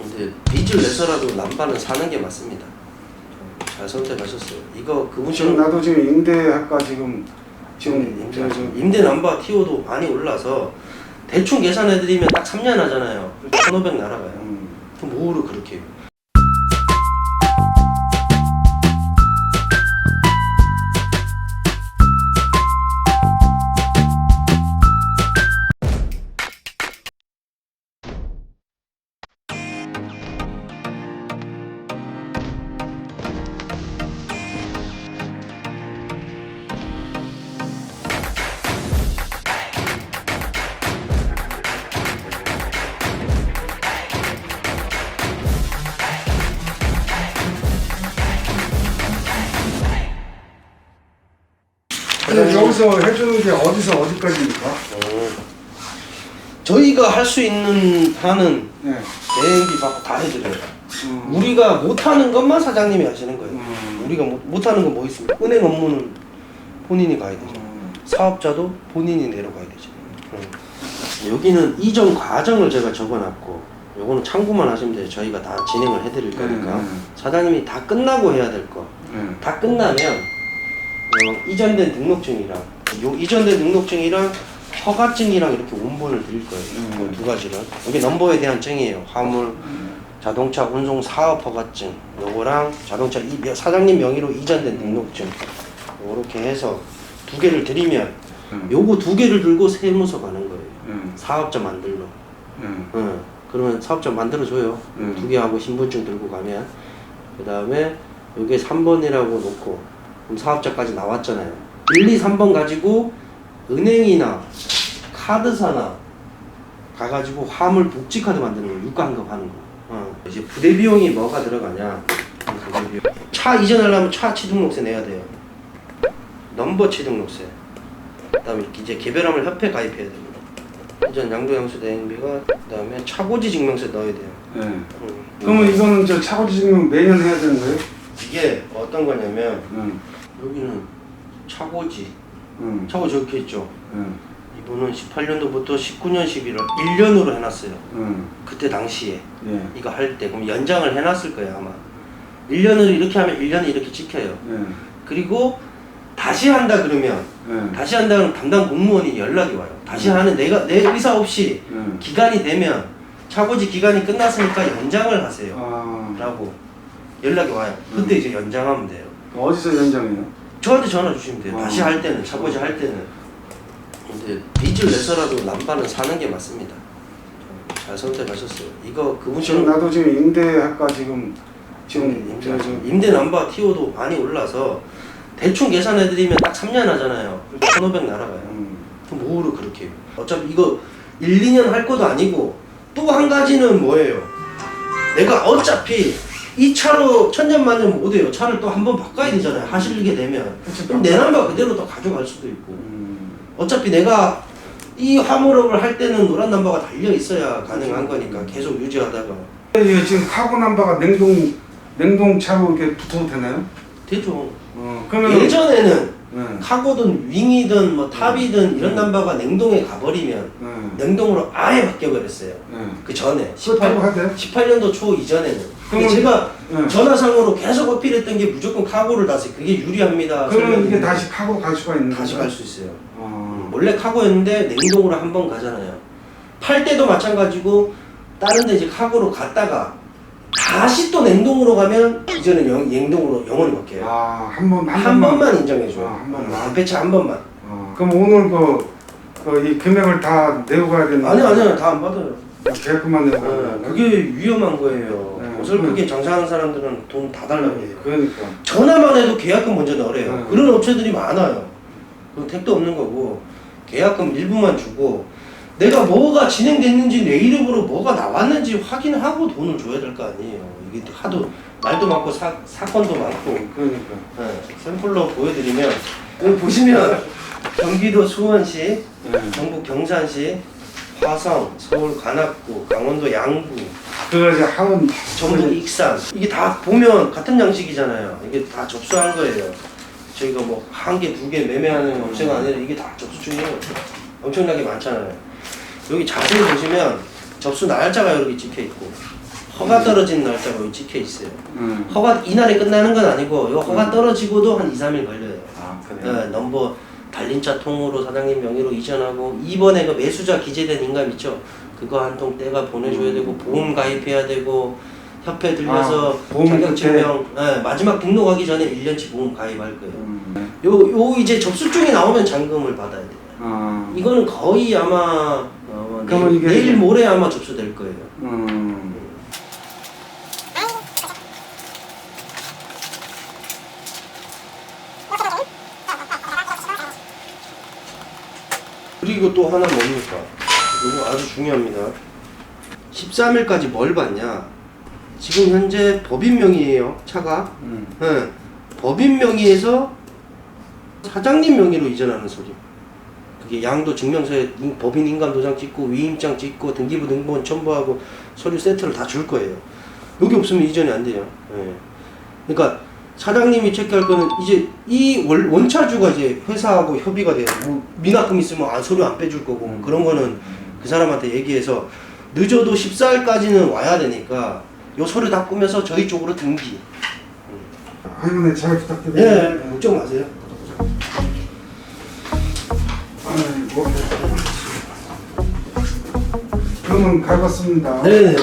근데 빚을 내서라도 남반은 사는 게 맞습니다. 잘 선택하셨어요. 이거 지금 그분처럼 나도 지금 임대할까 지금 지금 임대, 저, 저, 임대 남바 티오도 많이 올라서 대충 계산해드리면 딱 3년 하잖아요. 1,500 날아가요. 음, 그럼 뭐로 그렇게 해요? 여기서 해주는 게 어디서 어디까지입니까? 어. 저희가 할 수 있는 한은 네. 대행비 받고 다 해드려요. 음, 우리가 못하는 것만 사장님이 하시는 거예요. 음. 우리가 못, 못하는 건 뭐 있습니까? 은행 업무는 본인이 가야 되죠. 음, 사업자도 본인이 내려가야 되죠. 음. 여기는 이전 과정을 제가 적어놨고 요거는 참고만 하시면 돼요. 저희가 다 진행을 해드릴 거니까 네, 네. 사장님이 다 끝나고 해야 될 거. 네. 다 끝나면 어, 이전된 등록증이랑 요 이전된 등록증이랑 허가증이랑 이렇게 원본을 드릴 거예요. 음. 그두 가지를. 이게 넘버에 대한 증이에요. 화물, 자동차 운송 사업 허가증, 요거랑 자동차 이, 사장님 명의로 이전된 등록증. 요렇게 해서 두 개를 드리면 음. 요거 두 개를 들고 세무서 가는 거예요. 음, 사업자 만들러. 음, 응. 그러면 사업자 만들어줘요. 음. 두 개 하고 신분증 들고 가면. 그 다음에 요게 3번이라고 놓고, 그럼 사업자까지 나왔잖아요. 1, 2, 3번 가지고 은행이나 카드사나 가가지고 화물 복지카드 만드는 거, 유가환급 하는 거. 어. 이제 부대 비용이 뭐가 들어가냐. 부대 비용. 차 이전하려면 차 취등록세 내야 돼요. 넘버 취등록세. 그 다음에 이제 개별화물 협회 가입해야 됩니다. 이전 양도양수 대행비가 그다음에 차고지 증명서 넣어야 돼요. 네. 음. 그러면 이거는 저 차고지 증명 매년 해야 되는 거예요? 이게 어떤 거냐면 응, 여기는 차고지 응, 차고 적혀 있죠. 응, 이분은 18년도부터 19년 11월 1년으로 해놨어요. 응, 그때 당시에 예, 이거 할 때 그럼 연장을 해놨을 거예요 아마. 1년을 이렇게 하면 1년이 이렇게 찍혀요. 예, 그리고 다시 한다 그러면 예, 다시 한다 그러면 담당 공무원이 연락이 와요. 다시 하는 내가 내 의사 없이 예. 기간이 되면 차고지 기간이 끝났으니까 연장을 하세요. 아, 라고 연락이 와요. 그때 이제 연장하면 돼요. 어디서 연장해요? 저한테 전화 주시면 돼요. 어. 다시 할 때는 차고지 할 때는. 근데 빚을 내서라도 남반은 사는 게 맞습니다. 잘 선택하셨어요. 이거 지금 그분처럼 나도 지금 임대할까 지금 지금 임대, 저, 저, 임대 남바 티오도 많이 올라서 대충 계산해드리면 딱 3년 하잖아요. 1,500 날아가요. 음, 그럼 뭐로 그렇게 해요? 어차피 이거 1, 2년 할 것도 아니고 또 한 가지는 뭐예요? 내가 어차피 이 차로 천년 만년 못 해요. 차를 또 한 번 바꿔야 되잖아요. 하시게 되면. 그럼 내 남바 그대로 또 가져갈 수도 있고. 음, 어차피 내가 이 화물업을 할 때는 노란 남바가 달려 있어야 가능한 거니까 계속 유지하다가 이게 지금 카고 남바가 냉동 냉동차로 이렇게 붙어도 되나요? 되죠. 어, 그러면 예전에는 네, 카고든 윙이든 뭐 탑이든 이런 음. 남바가 냉동에 가버리면 네, 냉동으로 아예 바뀌어버렸어요. 네. 그 전에 그렇다고 18, 하대요? 18년도 초 이전에는. 근데 그러면- 제가 네. 전화상으로 계속 어필했던 게 무조건 카고를 다시 그게 유리합니다. 그러면 이게 다시 카고 갈 수가 있는 다시? 갈 수 있어요. 어, 원래 카고였는데 냉동으로 한 번 가잖아요. 팔 때도 마찬가지고 다른 데 이제 카고로 갔다가 다시 또 냉동으로 가면 이제는 영, 냉동으로 영원히 바뀌어요. 아, 한 번, 한, 번만. 번만 인정해줘요. 아, 한 번만. 배차 한 번만. 어, 그럼 오늘 그, 그, 이 금액을 다 내고 가야 되는 아니 아니요 다 안 받아요. 계획금만 내고 가야 어, 되는 그게 위험한 거예요. 네. 어설프게 장사하는 사람들은 돈 다 달라고 해요. 그러니까. 전화만 해도 계약금 먼저 넣으래요. 네. 그런 업체들이 많아요. 그 택도 없는 거고 계약금 일부만 주고 내가 뭐가 진행됐는지 내 이름으로 뭐가 나왔는지 확인하고 돈을 줘야 될 거 아니에요. 이게 하도 말도 많고 사, 사건도 많고 그러니까. 네, 샘플로 보여드리면 여기 보시면 경기도 수원시, 네. 경북 경산시, 화성, 서울 관악구, 강원도 양구, 그거 이제 하원. 전북 익산 이게 다 보면 같은 양식이잖아요. 이게 다 접수한 거예요. 저희가 뭐 한 개, 두 개 매매하는 업체가 아니라 이게 다 접수 중이에요. 엄청나게 많잖아요. 여기 자세히 보시면 접수 날짜가 여기 찍혀 있고 허가 떨어진 날짜가 여기 찍혀 있어요. 음. 허가 이날에 끝나는 건 아니고 요 허가 떨어지고도 한 2, 3일 걸려요. 아 예, 넘버 달린 차 통으로 사장님 명의로 이전하고 이번에 그 매수자 기재된 인감 있죠? 그거 한 통 떼가 보내줘야 되고 보험 가입해야 되고 협회 들려서 아, 보험 자격증명 예, 마지막 등록하기 전에 1년치 보험 가입할 거예요. 음. 요, 요 이제 접수증이 나오면 잔금을 받아야 돼요. 아. 이거는 거의 아마 어, 그러면 내일, 이게- 내일 모레 아마 접수될 거예요. 음. 그리고 또 하나 뭡니까? 이거 아주 중요합니다. 13일까지 뭘 받냐? 지금 현재 법인 명의예요, 차가. 음. 예. 법인 명의에서 사장님 명의로 이전하는 소리. 그게 양도 증명서에 인- 법인 인감 도장 찍고 위임장 찍고 등기부 등본 첨부하고 서류 세트를 다 줄 거예요. 여기 없으면 이전이 안 돼요. 예. 그러니까 사장님이 체크할 거는 이제 이 원, 원차주가 이제 회사하고 협의가 돼요. 뭐 미납금 있으면 아, 서류 안 빼줄 거고 뭐 그런 거는 그 사람한테 얘기해서 늦어도 14일까지는 와야 되니까 요 서류 다 꾸며서 저희 쪽으로 등기. 아이고 네잘 예, 부탁드립니다. 걱정 마세요. 아이고. 그러면 가봤습니다. 네네.